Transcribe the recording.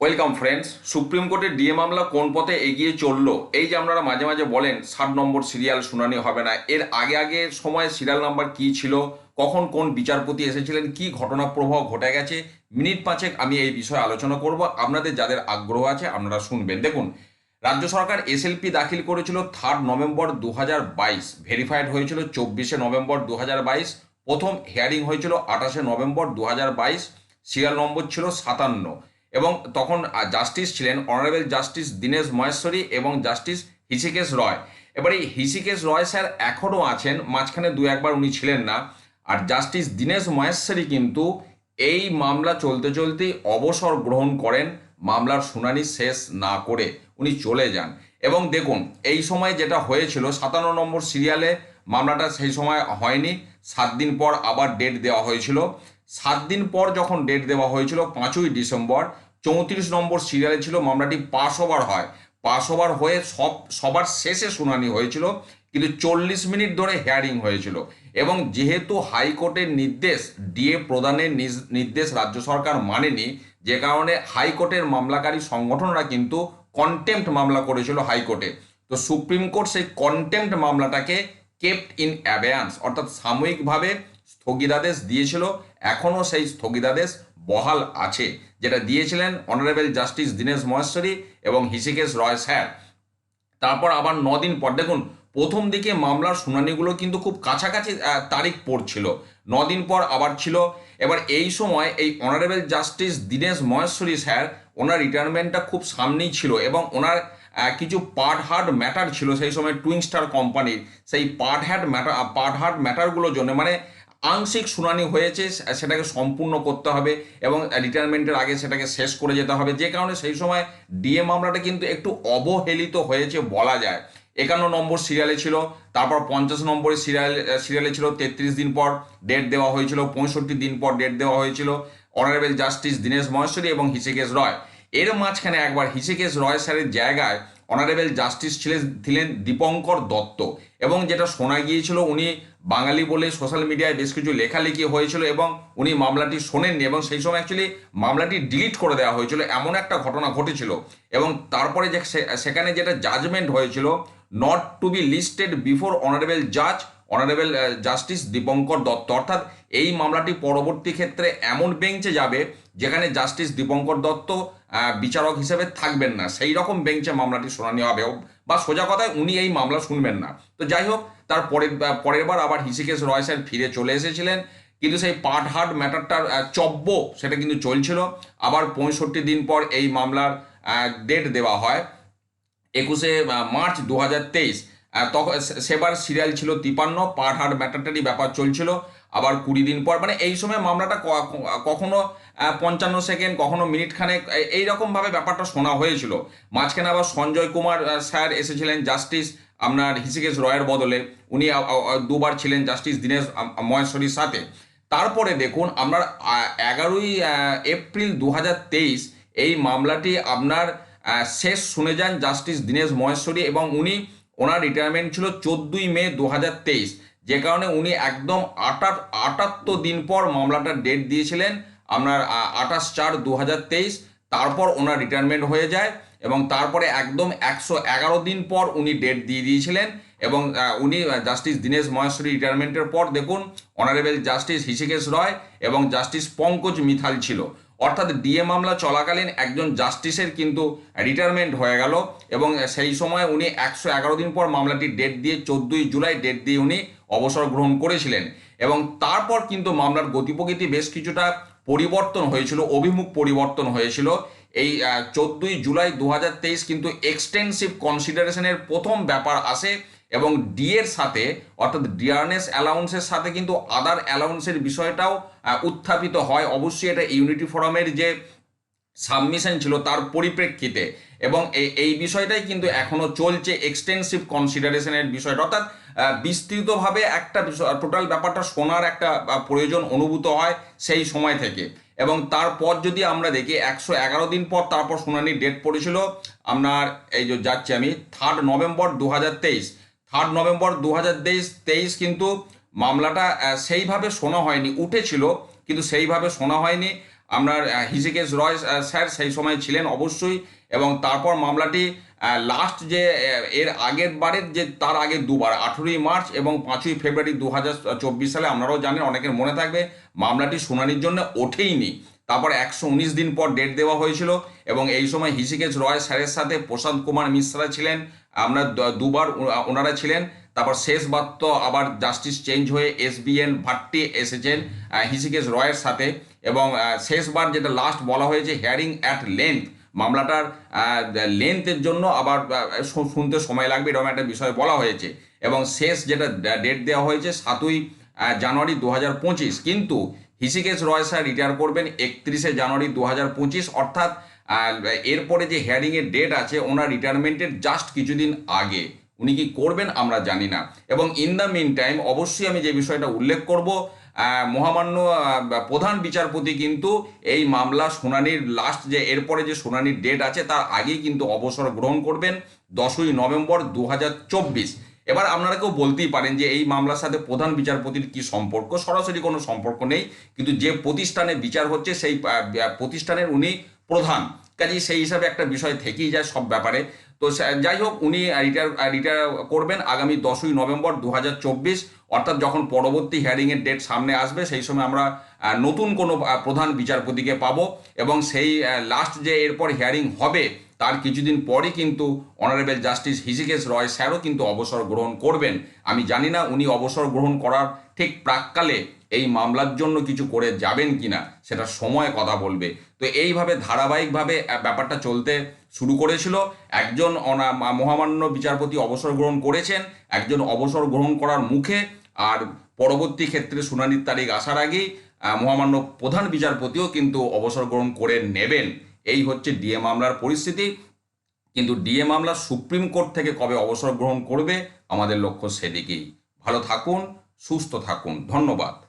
Welcome friends supreme কোর্টের DA মামলা কোন পথে এগিয়ে চলল? এই যে আপনারা মাঝে মাঝে বলেন, ষাট নম্বর সিরিয়াল শুনানি হবে না। এর আগে আগে সময় সিরিয়াল নাম্বার কি ছিল? কখন কোন বিচারপতি এসেছিলেন? কি ঘটনা প্রবাহ ঘটে গেছে? মিনিট পাঁচেক আমি এই বিষয়ে আলোচনা করব। আপনাদের যাদের আগ্রহ আছে, আপনারা শুনবেন। দেখুন, রাজ্য সরকার এসএলপি দাখিল করেছিল থার্ড নভেম্বর দু হাজার বাইশ। ভেরিফাইড হয়েছিল চব্বিশে নভেম্বর দু হাজার বাইশ। প্রথম হিয়ারিং হয়েছিল আঠাশে নভেম্বর দু হাজার বাইশ। সিরিয়াল নম্বর ছিল সাতান্ন। এবং তখন জাস্টিস ছিলেন অনারেবল জাস্টিস দীনেশ মহেশ্বরী এবং জাস্টিস হিসিকেশ রয়। এবার এই হিসিকেশ রয় স্যার এখনও আছেন, মাঝখানে দু একবার উনি ছিলেন না। আর জাস্টিস দীনেশ মহেশ্বরী কিন্তু এই মামলা চলতে চলতেই অবসর গ্রহণ করেন, মামলার শুনানি শেষ না করে উনি চলে যান। এবং দেখুন, এই সময় যেটা হয়েছিল, সাতান্ন নম্বর সিরিয়ালে মামলাটা সেই সময় হয়নি, সাত দিন পর আবার ডেট দেওয়া হয়েছিল। সাত দিন পর যখন ডেট দেওয়া হয়েছিল পাঁচই ডিসেম্বর, চৌত্রিশ নম্বর সিরিয়ালে ছিল মামলাটি পাস ওভার হয়। পাস ওভার হয়ে সব, সবার শেষে শুনানি হয়েছিল, কিন্তু চল্লিশ মিনিট ধরে হেয়ারিং হয়েছিল এবং যেহেতু হাইকোর্টের নির্দেশ ডিএ প্রদানের নির্দেশ রাজ্য সরকার মানেনি, যে কারণে হাইকোর্টের মামলাকারী সংগঠনরা কিন্তু কন্টেম্পট মামলা করেছিল হাইকোর্টে। তো সুপ্রিম কোর্ট সেই কন্টেম্পট মামলাটাকে কেপ্ট ইন অ্যাবেয়ান্স অর্থাৎ সাময়িকভাবে স্থগিতাদেশ দিয়েছিল, এখনও সেই স্থগিতাদেশ বহাল আছে, যেটা দিয়েছিলেন অনারেবল জাস্টিস দীনেশ মহেশ্বরী এবং হিসিকেশ রয় স্যার। তারপর আবার দিন পর, দেখুন, প্রথম দিকে মামলার শুনানিগুলো কিন্তু খুব কাছাকাছি তারিখ পড়ছিল। দিন পর আবার ছিল। এবার এই সময় এই honourable justice Dinesh Maheshwari sir, ওনার রিটায়ারমেন্টটা খুব সামনেই ছিল এবং ওনার কিছু পার্ট হার্ড ম্যাটার ছিল সেই সময় টুইন স্টার কোম্পানির সেই part heard matter part heard ম্যাটারগুলোর জন্য মানে আংশিক শুনানি হয়েছে, সেটাকে সম্পূর্ণ করতে হবে এবং রিটায়ারমেন্টের আগে সেটাকে শেষ করে যেতে হবে। যে কারণে সেই সময় ডিএ মামলাটা কিন্তু একটু অবহেলিত হয়েছে বলা যায়। একান্ন নম্বর সিরিয়ালে ছিল, তারপর পঞ্চাশ নম্বরের সিরিয়াল সিরিয়ালে ছিল, তেত্রিশ দিন পর ডেট দেওয়া হয়েছিল, পঁয়ষট্টি দিন পর ডেট দেওয়া হয়েছিল। অনারেবল জাস্টিস দীনেশ মহেশ্বরী এবং হিসেকেশ রয় এর মাঝখানে একবার হিসেকেশ রয় স্যারের জায়গায় অনারেবল জাস্টিস ছিলেন ছিলেন দীপঙ্কর দত্ত। এবং যেটা শোনা গিয়েছিল, উনি বাঙালি বলে সোশ্যাল মিডিয়ায় বেশ কিছু লেখালেখি হয়েছিল এবং উনি মামলাটি শোনেননি এবং সেই সময় অ্যাকচুয়ালি মামলাটি ডিলিট করে দেওয়া হয়েছিল, এমন একটা ঘটনা ঘটেছিল। এবং তারপরে যে সেখানে যেটা জাজমেন্ট হয়েছিল not to be listed before honourable জাজ অনারেবল জাস্টিস দীপঙ্কর দত্ত অর্থাৎ এই মামলাটি পরবর্তী ক্ষেত্রে এমন বেঞ্চে যাবে যেখানে জাস্টিস দীপঙ্কর দত্ত বিচারক হিসেবে থাকবেন না। সেই রকম বেঞ্চে মামলাটি শুনানি হবে। বা সোজা কথায় উনি এই মামলা শুনবেন না। তো যাই হোক, তার পরের পরের বার আবার হিসিকেশ রয় স্যার ফিরে চলে এসেছিলেন। কিন্তু সেই পার্ট হার্ট ম্যাটারটার চব্য সেটা কিন্তু চলছিল। আবার পঁয়ষট্টি দিন পর এই মামলার ডেট দেওয়া হয়। একুশে মার্চ দু হাজার তেইশ। তখন সেবার সিরিয়াল ছিল তিপান্ন পার হার ম্যাটারটারই ব্যাপার চলছিল। আবার কুড়ি দিন পর মানে এই সময় মামলাটা কখনো পঞ্চান্ন সেকেন্ড কখনো মিনিট খানেক এইরকমভাবে ব্যাপারটা শোনা হয়েছিল। মাঝখানে আবার সঞ্জয় কুমার স্যার এসেছিলেন জাস্টিস আপনার হিসিকেশ রয়ের বদলে। উনি দুবার ছিলেন জাস্টিস দীনেশ মহেশ্বরীর সাথে। তারপরে দেখুন আপনার এগারোই এপ্রিল দু হাজার তেইশ, এই মামলাটি আপনার শেষ শুনে যান জাস্টিস দীনেশ মহেশ্বরী এবং উনি ওনার রিটায়ারমেন্ট ছিল চোদ্দই মে দু হাজার তেইশ, যে কারণে উনি একদম আটাত আটাত্তর দিন পর মামলাটার ডেট দিয়েছিলেন, আপনার আঠাশ চার দু তারপর ওনার রিটায়ারমেন্ট হয়ে যায় এবং তারপরে একদম একশো এগারো দিন পর উনি ডেট দিয়ে দিয়েছিলেন এবং উনি জাস্টিস দীনেশ মহেশ্বরী রিটায়ারমেন্টের পর দেখুন অনারেবল জাস্টিস হিষিকেশ রয় এবং জাস্টিস পঙ্কজ মিথাল ছিল। অর্থাৎ ডিএ মামলা চলাকালীন একজন জাস্টিসের কিন্তু রিটায়ারমেন্ট হয়ে গেল এবং সেই সময় উনি একশো এগারো দিন পর মামলাটি ডেট দিয়ে চোদ্দোই জুলাই ডেট দিয়ে উনি অবসর গ্রহণ করেছিলেন। এবং তারপর কিন্তু মামলার গতিপ্রকৃতি বেশ কিছুটা পরিবর্তন হয়েছিল, অভিমুখ পরিবর্তন হয়েছিল। এই চোদ্দোই জুলাই দু হাজার তেইশ কিন্তু এক্সটেন্সিভ কনসিডারেশনের প্রথম ব্যাপার আসে এবং ডি এর সাথে, অর্থাৎ ডিয়ারনেস অ্যালাউন্সের সাথে কিন্তু আদার অ্যালাউন্সের বিষয়টাও উত্থাপিত হয়। অবশ্যই এটা ইউনিটি ফোরামের যে সাবমিশন ছিল তার পরিপ্রেক্ষিতে। এবং এই বিষয়টাই কিন্তু এখনও চলছে এক্সটেন্সিভ কনসিডারেশনের বিষয়টা। অর্থাৎ বিস্তৃতভাবে একটা টোটাল ব্যাপারটা শোনার একটা প্রয়োজন অনুভূত হয় সেই সময় থেকে। এবং তারপর যদি আমরা দেখি, একশো এগারো দিন পর তারপর শুনানির ডেট পড়েছিল, আপনার এই যে যাচ্ছি আমি থার্ড নভেম্বর দু হাজার তেইশ। থার্ড নভেম্বর দু হাজার তেইশ কিন্তু মামলাটা সেইভাবে শোনা হয়নি, উঠেছিল, কিন্তু সেইভাবে শোনা হয়নি। আপনার হিসিকেশ রয় স্যার সেই সময় ছিলেন অবশ্যই, এবং তারপর মামলাটি লাস্ট যে এর আগের বারের যে, তার আগে দুবার, আঠেরোই মার্চ এবং পাঁচই ফেব্রুয়ারি দু হাজার চব্বিশ সালে আপনারাও জানেন অনেকের মনে থাকবে, মামলাটি শুনানির জন্য ওঠেইনি। তারপর একশো উনিশ দিন পর ডেট দেওয়া হয়েছিল, এবং এই সময় হিসিকেশ রয় স্যারের সাথে প্রশান্ত কুমার মিশ্রা ছিলেন আমরা দুবার ওনারা ছিলেন, তারপর শেষবার তো আবার জাস্টিস চেঞ্জ হয়ে এস বি এন ভাট্টি এসেছেন হিসিকেশ রয়ের সাথে এবং শেষবার যেটা লাস্ট বলা হয়েছে হিয়ারিং অ্যাট লেন্থ মামলাটার লেন্থের জন্য আবার শুনতে সময় লাগবে, এরকম একটা বিষয় বলা হয়েছে। এবং শেষ যেটা ডেট দেওয়া হয়েছে, সাতই জানুয়ারি দু হাজার পঁচিশ। কিন্তু হিসিকেশ রয় স্যার রিটায়ার করবেন একত্রিশে জানুয়ারি দু হাজার পঁচিশ, অর্থাৎ এরপরে যে হিয়ারিংয়ের ডেট আছে, ওনার রিটায়ারমেন্টের জাস্ট কিছুদিন আগে। উনি কি করবেন আমরা জানি না। এবং ইন দ্য মিন টাইম অবশ্যই আমি যে বিষয়টা উল্লেখ করব মহামান্য প্রধান বিচারপতি কিন্তু এই মামলা শুনানির লাস্ট যে, এরপরে যে শুনানির ডেট আছে, তার আগেই কিন্তু অবসর গ্রহণ করবেন দশই নভেম্বর দু হাজার চব্বিশ। এবার আপনারা কেউ বলতেই পারেন যে এই মামলার সাথে প্রধান বিচারপতির কি সম্পর্ক? সরাসরি কোনো সম্পর্ক নেই। কিন্তু যে প্রতিষ্ঠানে বিচার হচ্ছে, সেই প্রতিষ্ঠানের উনি প্রধান। কাজেই সেই হিসাবে একটা বিষয় থেকেই যায় সব ব্যাপারে। তো যাই হোক, উনি রিটায়ার রিটায়ার করবেন আগামী দশই নভেম্বর দু হাজার চব্বিশ। অর্থাৎ যখন পরবর্তী হিয়ারিংয়ের ডেট সামনে আসবে, সেই সময় আমরা নতুন কোনো প্রধান বিচারপতিকে পাবো এবং সেই লাস্ট যে এরপর হিয়ারিং হবে, তার কিছুদিন পরই কিন্তু অনারেবল জাস্টিস হিসিকেশ রয় স্যারও কিন্তু অবসর গ্রহণ করবেন। আমি জানি না উনি অবসর গ্রহণ করার ঠিক প্রাককালে এই মামলার জন্য কিছু করে যাবেন কিনা সেটা সময় কথা বলবে। তো এইভাবে ধারাবাহিকভাবে ব্যাপারটা চলতে শুরু করেছিল। একজন অনা- মহামান্য বিচারপতি অবসর গ্রহণ করেছেন, একজন অবসর গ্রহণ করার মুখে আর পরবর্তী ক্ষেত্রে শুনানির তারিখ আসার আগেই মহামান্য প্রধান বিচারপতিও কিন্তু অবসর গ্রহণ করে নেবেন। এই হচ্ছে ডিএ মামলার পরিস্থিতি। কিন্তু ডিএ মামলা সুপ্রিম কোর্ট থেকে কবে অবসর গ্রহণ করবে, আমাদের লক্ষ্য সেদিকেই। ভালো থাকুন, সুস্থ থাকুন। ধন্যবাদ।